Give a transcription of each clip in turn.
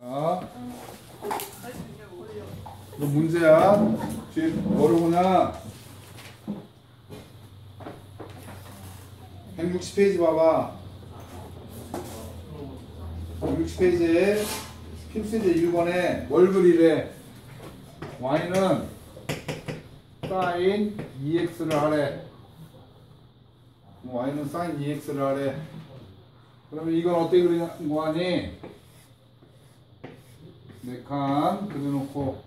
자, 너 문제야. 뒤에 모르구나. 160페이지 봐봐. 160페이지에 필수제 1번에 뭘 그리래? y는 sin 2x를 하래. y는 sin 2x를 하래. 그러면 이건 어떻게 그리는 거 아니? 네 칸 그려놓고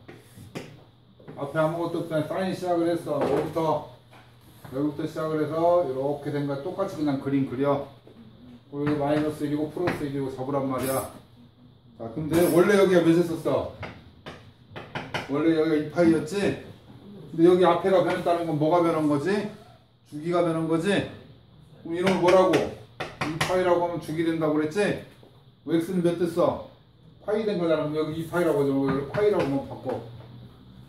앞에 아무것도 없잖아 사인 시작을 했어. 여기부터? 여기부터 시작을 해서 이렇게 된 거야. 똑같이 그냥 그림 그려. 여기 마이너스 1이고 플러스 1이고 잡으란 말이야. 자 근데 원래 여기가 몇이었어? 원래 여기가 2파이였지? 근데 여기 앞에가 변했다는 건 뭐가 변한 거지? 주기가 변한 거지? 그럼 이놈을 뭐라고? 2파이라고 하면 주기 된다고 그랬지? x는 몇 됐어 파이 된 거잖아. 여기 2파이라고 하죠. 여기 파이라고 한번 바꿔.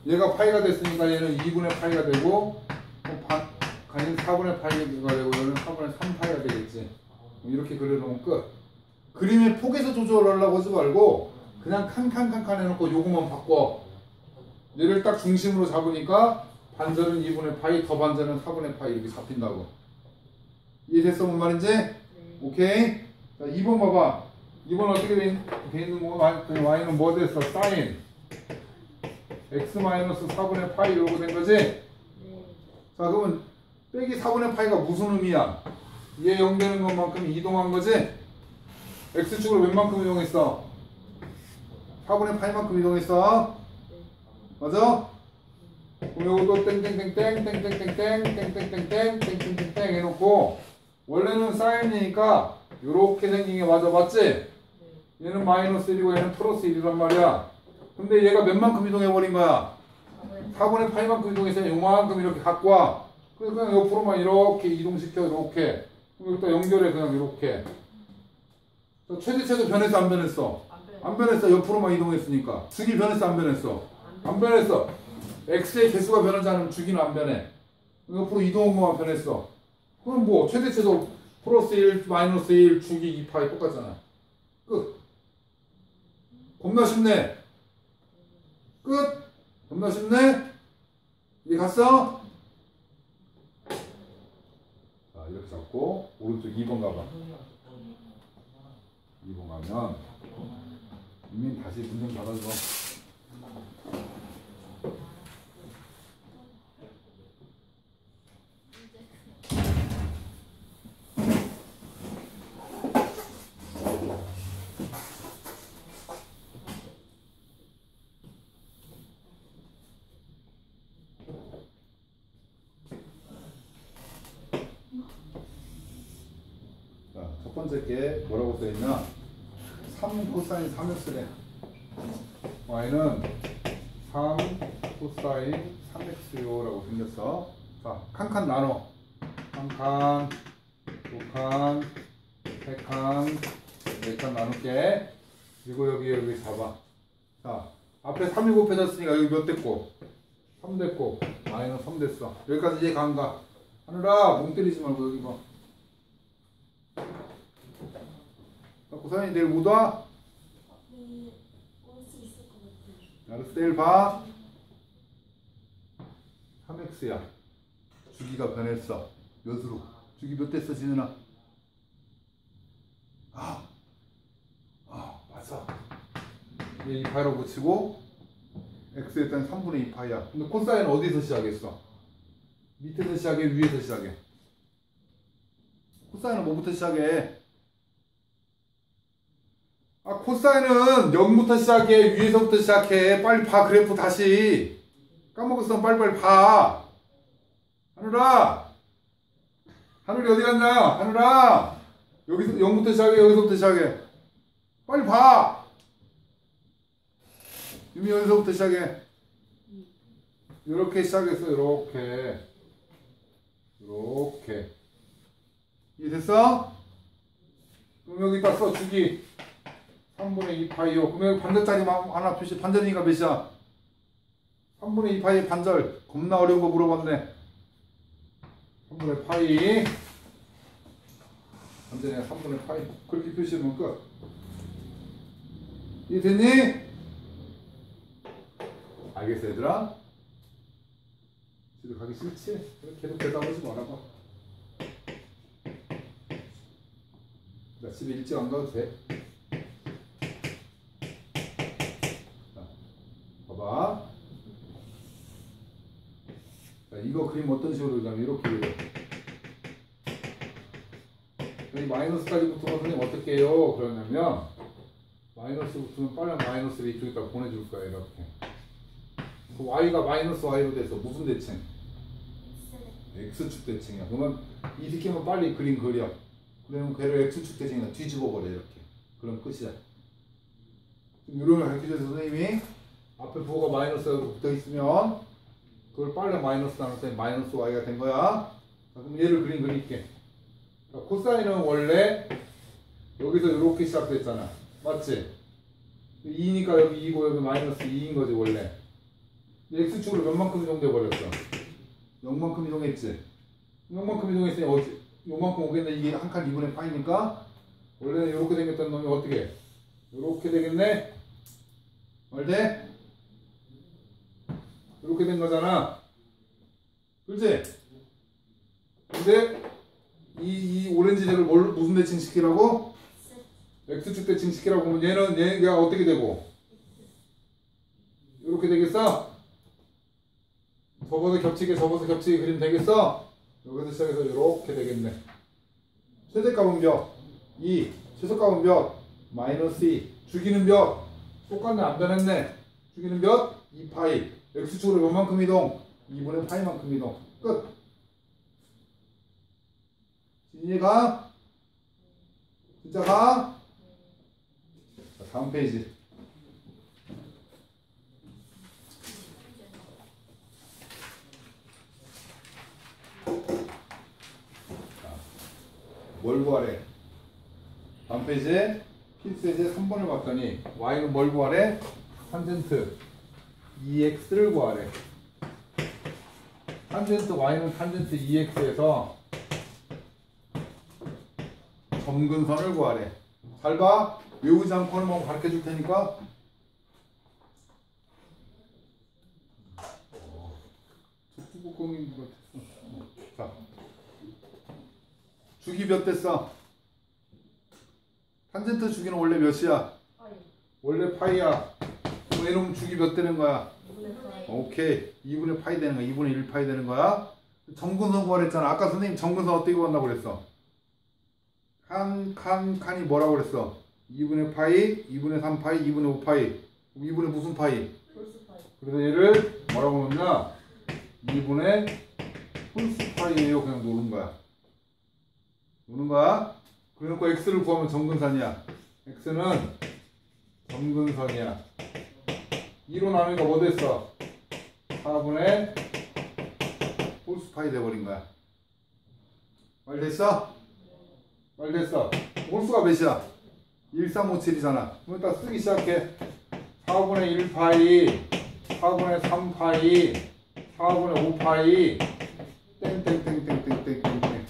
얘가 파이가 됐으니까 얘는 2분의 파이가 되고, 어, 반, 가는 4분의 파이가 되고, 얘는 4분의 3파이가 되겠지. 이렇게 그려놓으면 끝. 그림의 폭에서 조절하려고 하지 말고, 그냥 칸칸칸칸 해놓고 요거만 바꿔. 얘를 딱 중심으로 잡으니까, 반절은 2분의 파이, 더 반절은 4분의 파이 이렇게 잡힌다고. 이해됐어? 뭔 말인지? 오케이? 자, 2번 봐봐. 이번 어떻게 돼, 돼 있는 거가 y는 뭐 됐어? 사인 x 마이너스 4분의 파이 이러고 된 거지? 자 그러면 빼기 4분의 파이가 무슨 의미야? 얘 0 되는 것만큼 이동한 거지? x축으로 웬만큼 이동했어? 4분의 파이만큼 이동했어? 맞아? 그럼 이것도 땡땡땡땡 땡땡땡땡 땡땡땡땡 땡땡땡땡 해놓고 원래는 사인이니까 이렇게 생긴 게 맞아 맞지? 얘는 마이너스 1이고 얘는 플러스 1이란 말이야. 근데 얘가 몇 만큼 이동해버린 거야? 4분의 8만큼 이동해서 요만큼 이렇게 갖고 와. 그래서 그냥 옆으로만 이렇게 이동시켜, 이렇게. 여기다 연결해, 그냥 이렇게. 최대체도 변했어, 안 변했어? 안 변했어, 옆으로만 이동했으니까. 주기 변했어, 안 변했어? 안 변했어. x의 개수가 변하지 않으면 주기는 안 변해. 옆으로 이동한 것만 변했어. 그럼 뭐, 최대체도 플러스 1, 마이너스 1, 주기 2파이 똑같잖아. 끝. 겁나 쉽네. 끝. 겁나 쉽네. 이게 갔어? 자, 이렇게 잡고, 오른쪽 2번 가봐. 2번 가면, 이민 다시 문좀 닫아줘. 자, 첫 번째 게 뭐라고 써있냐? 3 코사인 3x래. y는 3 코사인 3x요라고 생겼어. 자, 칸칸 나눠. 한 칸, 두 칸, 세 칸, 네칸 나눌게. 그리고 여기 여기 잡아. 자, 앞에 3이 곱해졌으니까 여기 몇 됐고? 3 됐고, y는 3 됐어. 여기까지 이해 간가? 하늘아, 멍 때리지 말고 여기 봐. 고사님 내일 못 와? 네, 올수 있을 것 같아요. 알았어 내일 봐 3x야 주기가 변했어 몇으로? 주기 몇 됐어 지은아? 아, 아 맞아 얘 2파이로 붙이고 x에 일단 3분의 2파이야 근데 코사인은 어디서 시작했어? 밑에서 시작해 위에서 시작해 코사인은 뭐부터 시작해? 아 코사인은 0부터 시작해 위에서부터 시작해. 빨리 봐 그래프 다시. 까먹었으면 빨리빨리 봐. 하늘아. 하늘이 어디 갔냐? 하늘아. 여기서 0부터 시작해 여기서부터 시작해. 빨리 봐. 유미 여기서부터 시작해. 이렇게 시작했어. 이렇게. 이렇게. 이해됐어? 그럼 여기다 써 주기 3분의 2파이요. 그럼 여기 반절짜리 하나 표시. 반절이니까 몇이야? 3분의 2파이 반절. 겁나 어려운 거 물어봤네. 3분의 파이. 반절이야 3분의 파이. 그렇게 표시하면 끝. 이해 됐니? 알겠어 얘들아? 집에 가기 싫지? 계속 대답하지 말아봐 나 집에 일찍 안 가도 돼 자, 봐봐 자, 이거 그림 어떤 식으로 그리냐면 이렇게 그려 여기 마이너스까지 붙으면 선생님 어떻게 해요? 그러냐면 마이너스 붙으면 빨리 마이너스를 이쪽에다 보내줄 거야 이렇게. 그 y가 마이너스 y로 돼서 무슨 대칭? x축 대칭이야. 그러면 이 새끼만 빨리 그림 그려. 그러면 걔를 x축 대칭이나 뒤집어 버려 이렇게. 그럼 끝이야. 이런 걸 가르쳐줘서 선생님이 앞에 부호가 마이너스가 붙어 있으면 그걸 빨리 마이너스 나눴더니 마이너스 y가 된 거야 자, 그럼 얘를 그림 그릴게 자, 코사인은 원래 여기서 이렇게 시작됐잖아. 맞지? 2니까 여기 2고 여기 마이너스 2인 거지 원래. x축으로 몇만큼 이동돼 버렸어? 0만큼 이동했지? 0만큼 이동했으니 어디, 요만큼 오겠네. 이게 한 칸 2분의 파이니까 원래는 이렇게 생겼던 놈이 어떻게? 이렇게 되겠네? 말 돼? 이렇게 된 거잖아. 그렇지? 근데 이, 이 오렌지색을 뭘, 무슨 대칭 시키라고? X축 대칭 시키라고 하면 얘는 얘가 어떻게 되고? 이렇게 되겠어? 접어서 겹치게 접어서 겹치게 그림 되겠어? 여기서 시작해서 이렇게 되겠네. 최대값은 몇? 2. 최소값은 몇? 마이너스 2. 주기는 몇? 똑같네 안 변했네. 주기는 몇? 2파이. X축으로 몇만큼 이동? 2분의 파이만큼 이동. 끝. 진이 가? 진짜 가? 자, 다음 페이지. 자, 뭘 구하래? 다음 페이지에 필수에제 3번을 봤더니 y는 뭘 구하래? 탄젠트 2x를 구하래. 탄젠트 y는 탄젠트 2x에서 점근선을 구하래. 잘 봐. 외우지 않고는 뭐 가르쳐 줄 테니까. 자. 주기 몇 됐어? 탄젠트 주기는 원래 몇이야? 원래 파이야. 그럼 이놈 주기 몇 되는 거야? 오케이. 2분의 파이 되는 거야. 2분의 1 파이 되는 거야. 점근선 구하랬잖아. 아까 선생님 점근선 어떻게 구한다고 그랬어? 칸, 칸, 칸이 뭐라고 그랬어? 2분의 파이, 2분의 3 파이, 2분의 5 파이. 2분의 무슨 파이? 그래서 얘를 뭐라고 놓냐? 2분의 홀수 파이에요. 그냥 놓는 거야. 놓는 거야. 그래놓고 x를 구하면 점근선이야. x는 점근선이야. 2로 나누니까 뭐 됐어? 4분의 홀수파이 돼버린 거야. 말 됐어? 말 됐어. 홀수가 몇이야? 1357이잖아. 그럼 딱 쓰기 시작해. 4분의 1파이, 4분의 3파이, 4분의 5파이, 땡땡땡땡땡땡땡.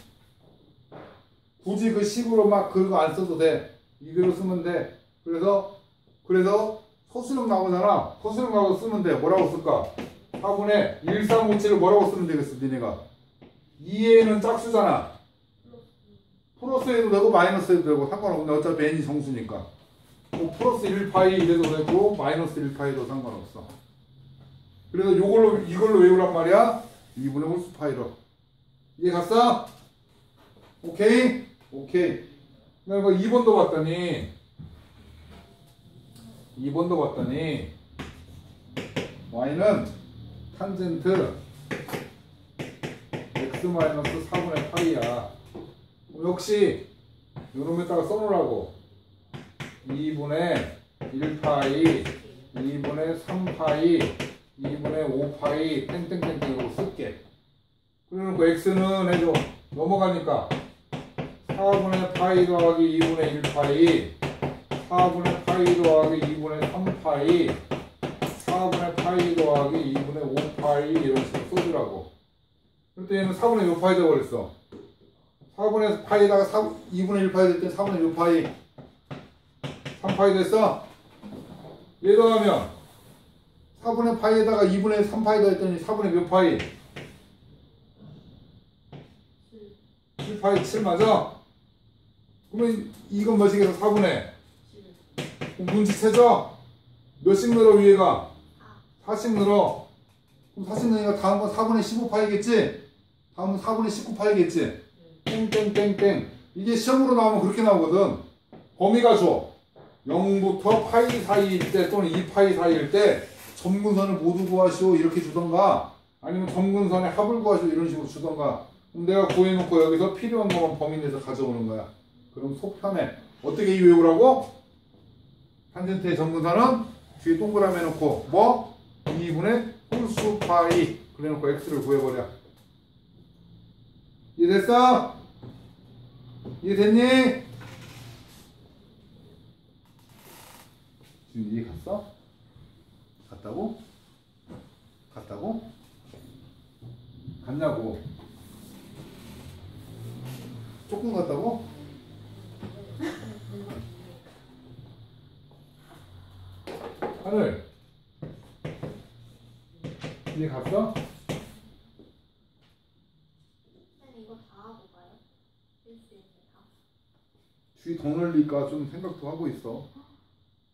굳이 그 식으로 막 그거 안 써도 돼. 이대로 쓰면 돼. 그래서, 그래서 소수령 나오잖아. 나오고 쓰면 돼. 뭐라고 쓸까? 4분의 1357을 뭐라고 쓰면 되겠어, 니네가. 2에는 짝수잖아. 플러스 해도 되고 마이너스 해도 되고 상관없는데 어차피 n이 정수니까 뭐 플러스 1파이 이래도 되고 마이너스 1파이도 상관없어 그래서 요걸로 이걸로 외우란 말이야 2분의 홀수 파이로 이해 갔어? 오케이? 오케이 그리고 2번도 봤더니 2번도 봤더니 y는 탄젠트 x 마이너스 4분의 파이야. 역시 요놈에다가 써놓으라고. 2분의 1파이 2분의 3파이 2분의 5파이 땡땡땡땡으로 쓸게. 그러면 x는 해줘. 넘어가니까 4분의 파이 더하기 2분의 1파이 4분의 파이 더하기 2분의 3파이 4분의 파이 더하기 2분의 5파이 이런 식으로 써주라고 그때 얘는 4분의 5파이 되어버렸어 4분의 파이에다가 4, 2분의 1파이 될 때 4분의 6파이 3파이 됐어? 얘 더하면 4분의 파이에다가 2분의 3파이 더했더니 4분의 몇 파이? 7파이 7 맞아? 그러면 이건 몇이겠어? 4분의 그럼 문지체죠? 몇씩 늘어 위에가? 4씩 늘어 그럼 4씩 늘으니까 다음 건 4분의 15 파이겠지? 다음은 4분의 19 파이겠지? 땡땡땡땡 이게 시험으로 나오면 그렇게 나오거든 범위가 줘 0부터 파이 사이일 때 또는 2파이 사이일 때 점근선을 모두 구하시오 이렇게 주던가 아니면 점근선의 합을 구하시오 이런 식으로 주던가 그럼 내가 구해놓고 여기서 필요한 것만 범위 내서 가져오는 거야 그럼 속 편해 어떻게 이 외우라고? 탄젠트의 점근선은 뒤에 동그라미 해놓고 뭐? 2분의 홀수 파이 그래놓고 x를 구해버려 이해됐어? 이해됐니? 지금 이해 갔어? 갔다고? 갔다고? 갔냐고? 조금 갔다고? 하늘 이해 갔어? 쌤 이거 다 하고 가요? 있는 다. 뒤더 늘리까 좀 생각도 하고 있어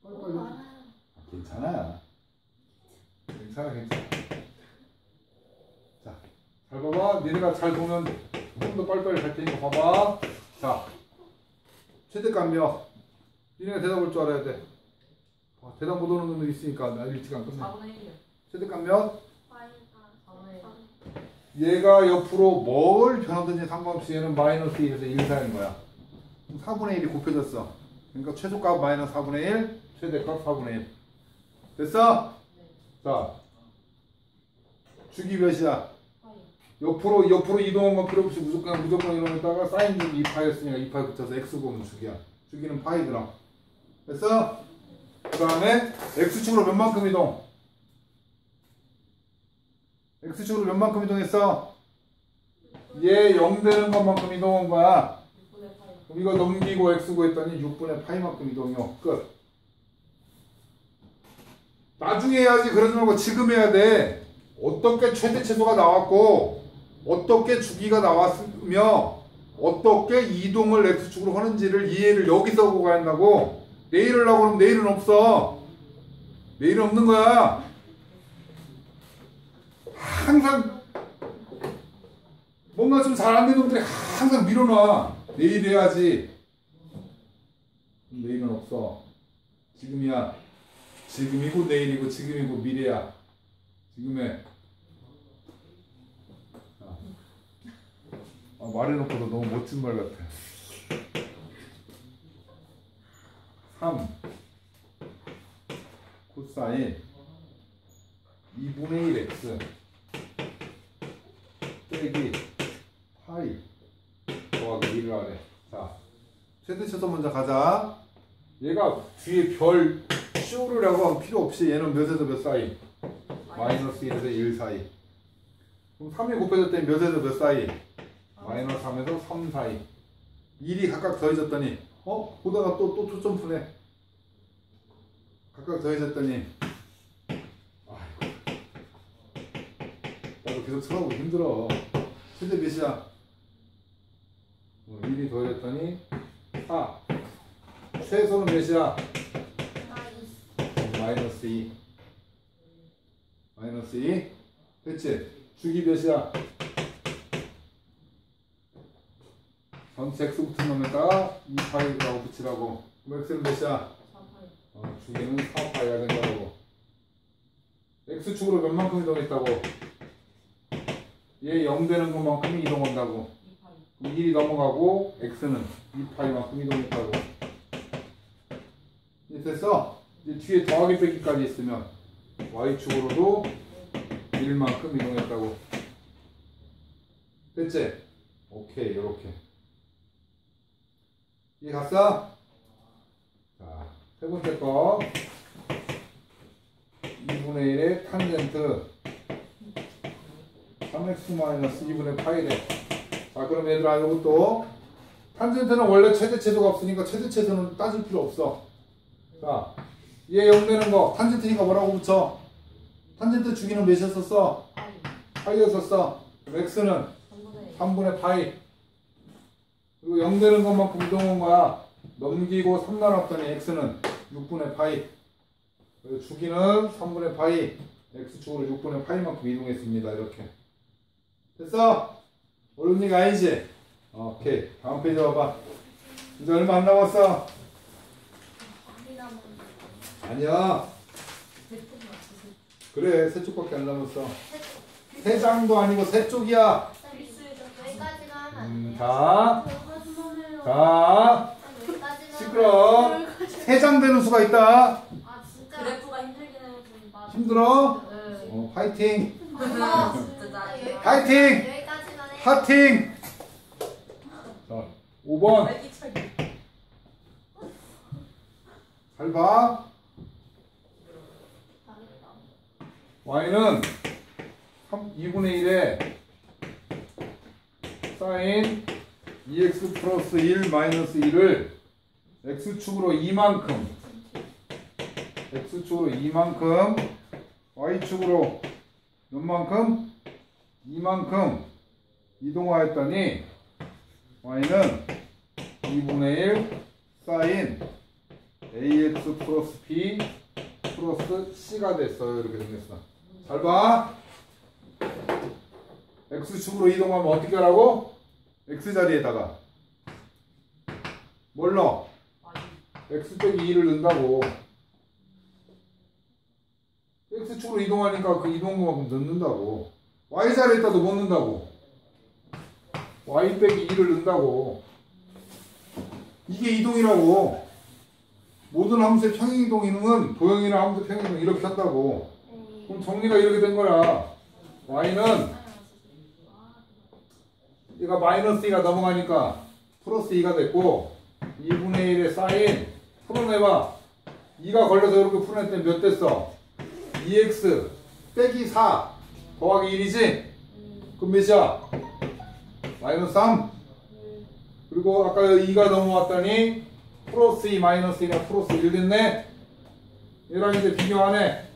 빨리빨리. 괜찮아. 괜찮아, 괜찮아. 자, 잘 봐봐. 니네가 잘 보면 좀 더 빨리빨리 갈 테니까 봐봐. 자, 최대값 몇? 니네가 대답할 줄 알아야 돼. 아, 대답 못 오는 놈들 있으니까 나 일찍 안 끝내. 4분의 1이요. 최대값 몇? 파이가 사분의 얘가 옆으로 뭘 변하든지 상관없이 얘는 마이너스 1에서 1 사인 거야. 그럼 4분의 1이 곱해졌어. 그러니까 최소값 마이너스 4분의 1, 최대값 4분의 1. 됐어? 자, 주기 몇이야? 옆으로 옆으로 이동한 건 필요 없이 무조건 무조건 이러다가 사인 주기 2파였으니까 2파 붙여서 x 곱은 주기야. 주기는 파이 들어. 됐어? 그 다음에 x축으로 몇 만큼 이동? x축으로 몇 만큼 이동했어? 얘 0 되는 것만큼 이동한 거야. 6분의 파이. 그럼 이거 넘기고 x 구했더니 6분의 파이만큼 이동이요. 끝. 나중에 해야지 그러지 말고 지금 해야 돼. 어떻게 최대 최소가 나왔고 어떻게 주기가 나왔으며 어떻게 이동을 x축으로 하는지를 이해를 여기서 하고 가야 한다고. 내일을 하고 그러면 내일은 없어. 내일은 없는 거야. 항상 뭔가 좀 잘 안 되는 놈들이 항상 밀어놔. 내일 해야지. 내일은 없어. 지금이야. 지금이고 내일이고 지금이고 미래야. 지금에. 아, 아, 말해놓고도 너무 멋진 말 같아. 3 코사인 2분의 1 x 빼기 파이 더하기 1을 하래. 자, 최대 최소 먼저 가자. 얘가 뒤에 별 쇼를 하고 하면 필요 없이 얘는 몇에서 몇 사이? 마이너스 1에서 1 사이. 그럼 3이 곱해졌더니 몇에서 몇 사이? 마이너스 3에서 3 사이. 1이 각각 더해졌더니 어? 보다가 또 또 초점 푸네. 각각 더해졌더니 아이고 나도 계속 쳐다보기 힘들어. 최대 몇이야? 어, 1이 더해졌더니 4. 최소는 몇이야? 마이너스 2 마이너스 2 됐지? 주기 몇이야? 전체 x 붙은 놈에다가 2파이라고 붙이라고 그럼 x는 몇이야? 4파이. 어, 주기는 4파이가 된다고 x축으로 몇만큼 이동했다고? 얘 0 되는 것만큼 이동한다고 2파이. 그럼 1이 넘어가고 x는 2파이만큼 이동했다고 이제 됐어? 이제 뒤에 더하기 빼기까지 있으면 y축으로도 1만큼 이동했다고 됐지? 오케이 요렇게 이해 갔어? 자, 세 번째 거. 2분의 1의 탄젠트. 3x 마이너스 2분의 파이래 자 그럼 얘들아 이것도 탄젠트는 원래 최대 최소가 없으니까 최대 최소는 따질 필요 없어. 자얘0 되는 거 탄젠트니까 뭐라고 붙여? 탄젠트 주기는 몇이었었어? 파이였었어. x는 전분의 3분의 파이 그리고 0 되는 것만큼 이동한 거야. 넘기고 3 나눴더니 x는 6분의 파이. 그래서 주기는 3분의 파이. x축으로 6분의 파이만큼 이동했습니다. 이렇게. 됐어? 어려운 얘기 아니지? 오케이. 다음 페이지 봐봐. 이제 얼마 안 남았어? 아니야. 그래 세 쪽밖에 안 남았어. 세 장도 아니고 세 쪽이야. 안 음? 자, 자 시끄러. 세장 되는 수가 있다. 아 진짜. 그래프가 힘들긴 해요. 좀 맞아. 힘들어? 네. 어, 파이팅. 아, 진짜. 여기까지만 해. 하팅! 자 5번. 딸기차기. 잘봐. 잘했다 y는 3, 2분의 1에 사인 2x 플러스 1 마이너스 1을 x축으로 2만큼 x축으로 2만큼 y축으로 몇만큼? 2만큼 이동하였더니 y는 2분의 1 사인 ax 플러스 b 플러스 c가 됐어요 이렇게 생겼어 잘 봐. x축으로 이동하면 어떻게 하라고? X자리에다가 뭘 넣어? x 빼기 2를 넣는다고. X축으로 이동하니까 그 것만큼 넣는다고. Y자리에 다도 못 넣는다고? Y 빼기 2를 넣는다고. 이게 이동이라고. 모든 함수의 평행이동이는 도형이나 함수 평행이동 이렇게 한다고. 그럼 정리가 이렇게 된 거야. Y는 얘가 마이너스 2가 넘어가니까 플러스 2가 됐고 2분의 1의 사인. 풀어내봐. 2가 걸려서 이렇게 풀어냈더니 몇 됐어? 2x 빼기 4 더하기 1이지? 그럼 몇이야? 마이너스 3 그리고 아까 2가 넘어왔더니 플러스 2 마이너스 2가 플러스 1 됐네. 얘랑 이제 비교하네.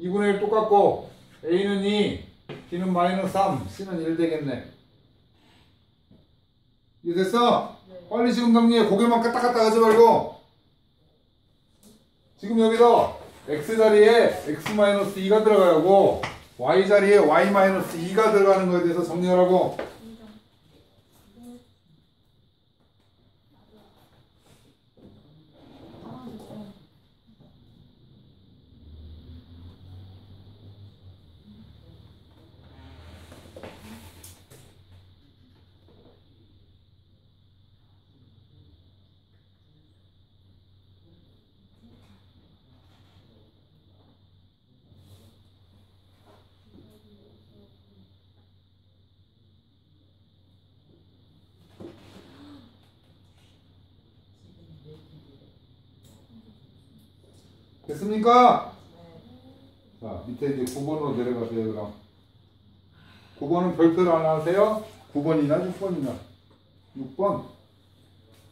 2분의 1 똑같고 A는 2 B는 마이너스 3 C는 1 되겠네 이해됐어? 빨리 지금 정리해. 고개만 까딱 까딱 하지 말고. 지금 여기서 X자리에 X-2가 들어가야 하고 Y자리에 Y-2가 들어가는 거에 대해서 정리하라고 됐습니까? 자 밑에 이제 9번으로 내려가세요 그럼 9번은 별표를 안 하세요? 9번이나 6번이나 6번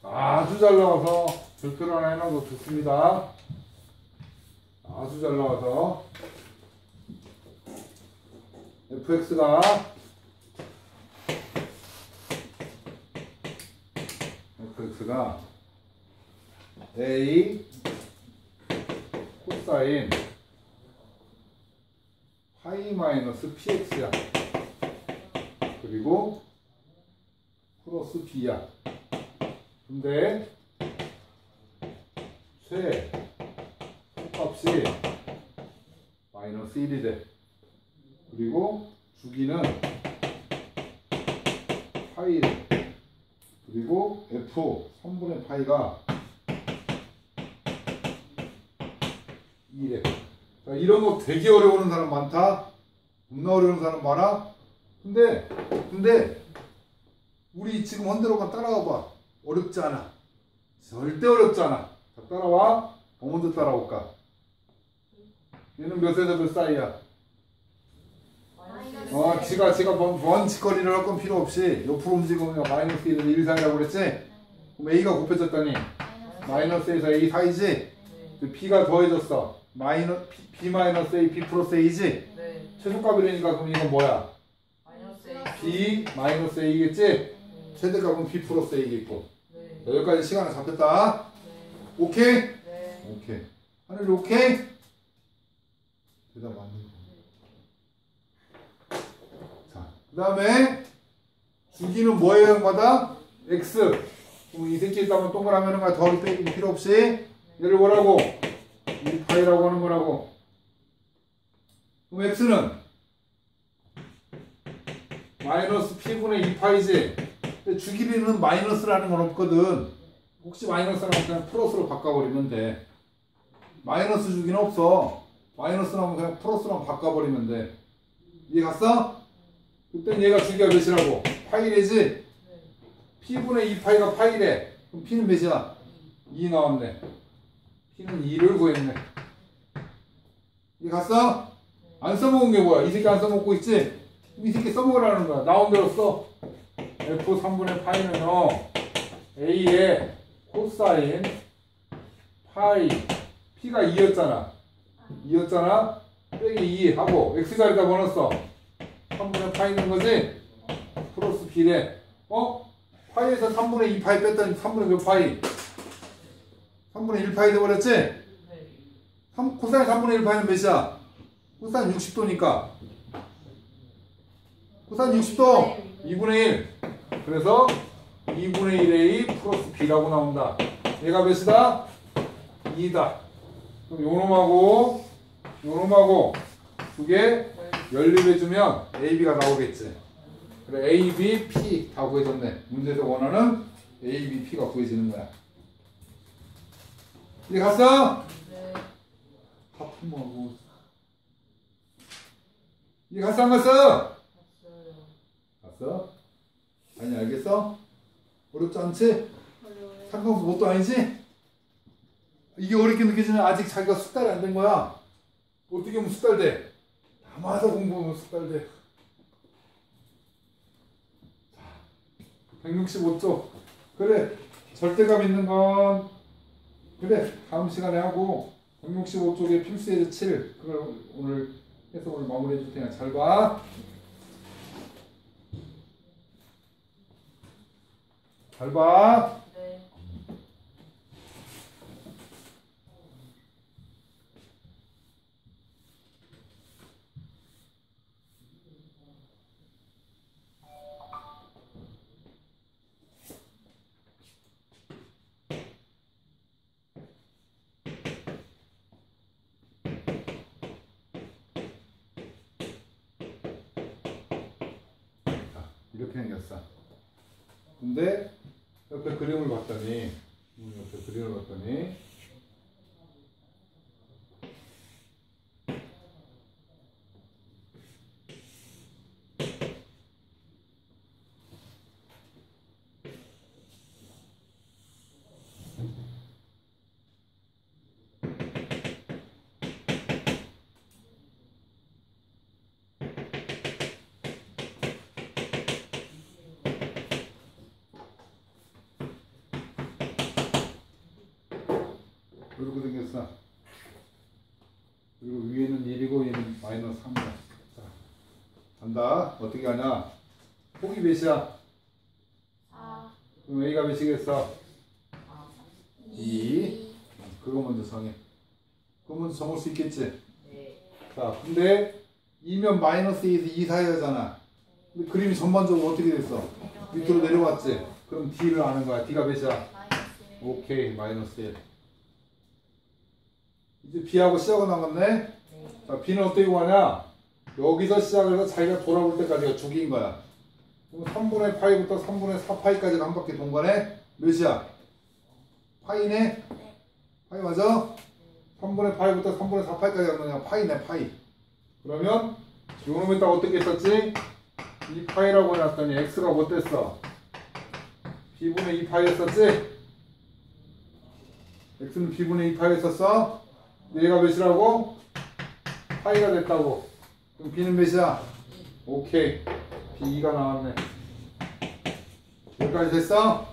아주 잘 나와서 별표를 하나 해놔도 좋습니다 아주 잘 나와서 fx가 fx가 a 코사인 파이 마이너스 px야. 그리고 플러스 b야. 근데 최 값이 마이너스 1이 돼. 그리고 주기는 파이래 그리고 f 3분의 파이가 2래. 자, 이런 거 되게 어려워하는 사람 많다. 겁나 어려운 사람 많아. 근데 근데 우리 지금 헌대로가 따라와 봐. 어렵지 않아. 절대 어렵지 않아. 자, 따라와. 더 먼저 따라올까? 얘는 몇에서 몇 사이야? 어, 지가 지가 짓거리를 할 건 필요 없이 옆으로 움직이면 마이너스 1에서 1 사이라고 그랬지? 그럼 A가 곱해졌더니? 마이너스 마이너스 1에서 A 사이지? b가 더해졌어. 마이너 b, 마이너스 a, b 플러스 a지. 네. 최소값이라니까 그럼 이건 뭐야? 마이너스 A. b 마이너스 a겠지? 네. 최대값은 b 플러스 a겠고. 네. 자, 여기까지 시간을 잡혔다. 네. 오케이? 네. 오케이. 하늘이 오케이? 대답 안 해. 자, 그 다음에 주기는 뭐에 해당받아? x. 그럼 이 새끼 있다면 동그라미 하는 거야. 더 빼기 필요 없이. 얘를 뭐라고? 2파이라고 하는 거라고. 그럼 x는 마이너스 p분의 2파이지. 근데 주기는 마이너스라는 건 없거든. 혹시 마이너스라면 그냥 플러스로 바꿔버리면 돼. 마이너스 주기는 없어. 마이너스 나오면 그냥 플러스로 바꿔버리면 돼. 이해 갔어? 그땐 얘가 주기가 몇이라고? 파이래지? 네. p분의 2파이가 파이래. 그럼 p는 몇이야? 2 나왔네. P는 2를 구했네. 이해 갔어? 안 써먹은 게 뭐야? 이 새끼 안 써먹고 있지? 이 새끼 써먹으라는 거야. 나온 대로 써. f 3분의 파이는요. a의 코사인 파이 p가 2였잖아. 2였잖아. 빼기 2 하고 x 자리다 뭐 넣었어? 3분의 파이는 거지? 플러스 b래. 어? 파이에서 3분의 2 파이 뺐더니 3분의 몇 파이? 3분의 1 파이 돼버렸지? 네. 3, 코사인 3분의 1 파이는 몇이야? 코사인 60도니까. 코사인 60도 2분의 1. 그래서 2분의 1a 플러스 b라고 나온다. 얘가 몇이다? 2다. 그럼 요놈하고 요놈하고 두 개 연립해주면 ab가 나오겠지. 그래 a, b, p 다 구해졌네. 문제에서 원하는 a, b, p가 구해지는 거야. 이제 갔어? 네. 하품하고 이제 갔어 안 갔어? 봤어요. 갔어? 아니 알겠어? 어렵지 않지? 어려워요. 상관없어 뭣도 아니지? 이게 어렵게 느껴지면 아직 자기가 숙달이 안 된 거야 어떻게 하면 숙달 돼? 남아서 공부하면 숙달 돼 165쪽 그래 절대감 있는 건 그래 다음 시간에 하고 165쪽에 필수예제 7 그걸 오늘 해석을 마무리해 줄 테니까 잘 봐. 잘 봐. 이렇게 생겼어. 근데 옆에 그림을 봤더니 음, 옆에 그림을 봤더니 이렇게 생겼어. 그리고 위에는 1이고 얘는 마이너스 3이야. 자, 간다. 어떻게 하냐? 폭이 몇이야? 4, 그럼 A가 몇이겠어? 아. 2. 그거 먼저 정해. 그거 먼저 정할 수 있겠지? 네. 자, 근데 2면 마이너스 2에서 2 사이하잖아. 근데 그림이 전반적으로 어떻게 됐어? 밑으로 내려왔지? 그럼 D를 아는 거야. D가 몇이야? 마이너스 1. 오케이, 마이너스 1. 이제 B하고 C하고 남았네? 네. 자, B는 어떻게 구하냐? 여기서 시작해서 자기가 돌아올 때까지가 주기인 거야. 그럼 3분의 파이부터 3분의 4파이까지가 한 바퀴 동간에 몇이야? 파이네? 네. 파이 맞아? 3분의 파이부터 3분의 4파이까지 하면 그냥 파이네, 파이. 그러면 요놈 이따 어떻게 썼지? 2파이라고 해놨더니 x가 뭐 됐어? b분의 2파이였었지? x는 b분의 2파이 썼어? 얘가 몇이라고? 파이가 됐다고. 그럼 b는 몇이야? 오케이. b2가 나왔네. 여기까지 됐어?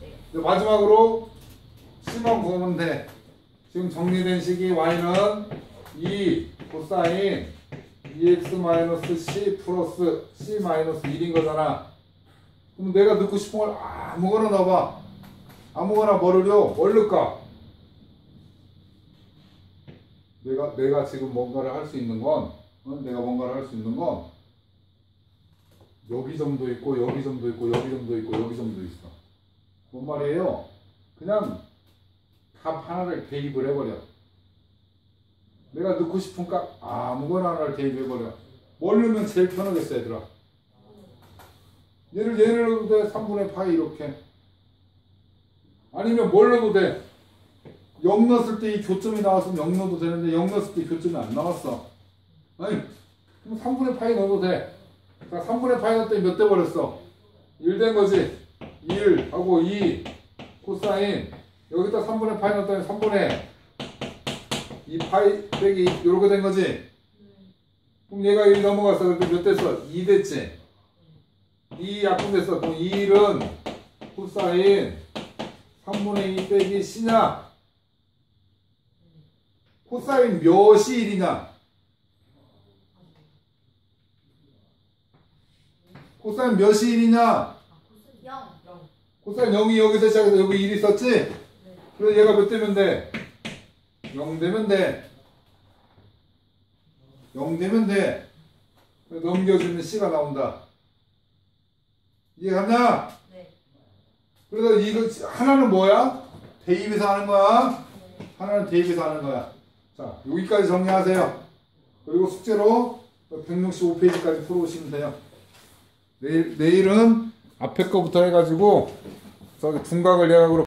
네. 이제 마지막으로 c만 구하면 돼. 지금 정리된 식이 y는 2 코사인 2x 마이너스 c 플러스 c 마이너스 1인 거잖아. 그럼 내가 넣고 싶은 걸 아무거나 넣어봐. 아무거나 뭐를 넣어? 뭘 넣을까? 내가 내가 지금 뭔가를 할 수 있는 건 어? 내가 뭔가를 할 수 있는 건 여기 점도 있고 여기 점도 있고 여기 점도 있고 여기 점도 있어. 뭔 말이에요? 그냥 값 하나를 대입을 해버려. 내가 넣고 싶은 값 아무거나 하나를 대입해버려. 뭘 넣으면 제일 편하겠어, 얘들아? 얘를 얘를 넣어도 돼. 3분의 파이 이렇게. 아니면 뭘 넣어도 돼. 0 넣었을 때 이 교점이 나왔으면 0 넣어도 되는데 0 넣었을 때 교점이 안 나왔어. 아니, 그럼 3분의 파이 넣어도 돼. 자, 3분의 파이 넣었더니 몇 대 버렸어? 1 된 거지. 1 하고 2 코사인 여기다 3분의 파이 넣었더니 3분의 2 파이 빼기 이렇게 된 거지. 그럼 얘가 1 넘어갔어. 그때 몇 됐어? 2 됐지. 2 약분됐어. 그럼 2은 코사인 3분의 2 빼기 C냐? 코사인 몇이 1이냐? 코사인 몇이 1이냐? 0. 코사인 0이 여기서 시작해서 여기 1이 있었지? 그래서 얘가 몇 되면 돼? 0 되면 돼. 0 되면 돼. 넘겨주면 C가 나온다. 이해갔냐? 네. 그래서 이거 하나는 뭐야? 대입해서 하는 거야. 하나는 대입해서 하는 거야. 자, 여기까지 정리하세요. 그리고 숙제로 165페이지까지 풀어오시면 돼요. 내일, 내일은 앞에 거부터 해가지고 저기 둔각을 예각으로